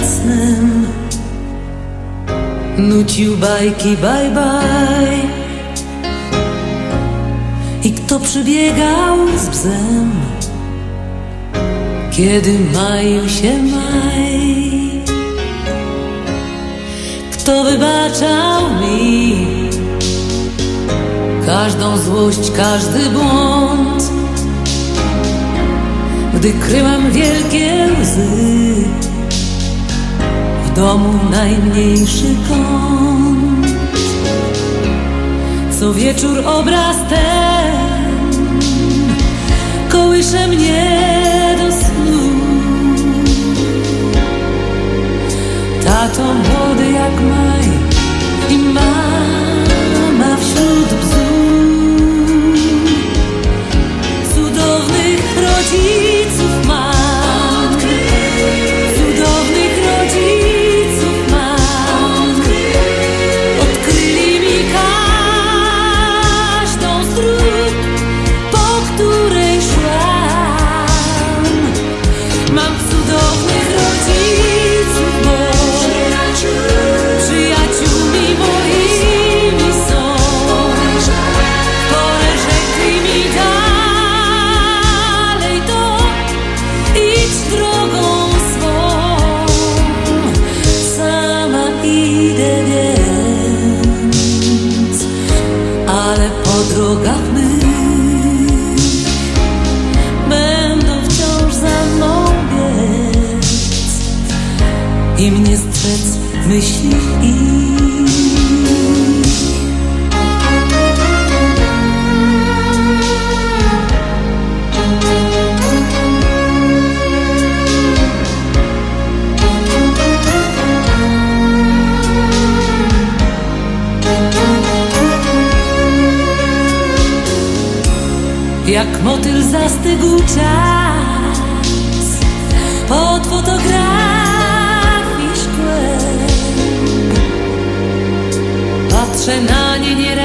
przed Nucił bajki bye bye I kto przybiegał z bzem? Kiedy maił się maj? Kto wybaczał mi? Każdą złość, każdy błąd. Gdy kryłam wielkie łzy W domu najmniejszy kąt Co wieczór obraz ten Kołysze mnie do snu. Tato młody jak maj I mama I mnie strzec myśli Jak motyl zastygł czas Pod fotografii Patrzę na nie jest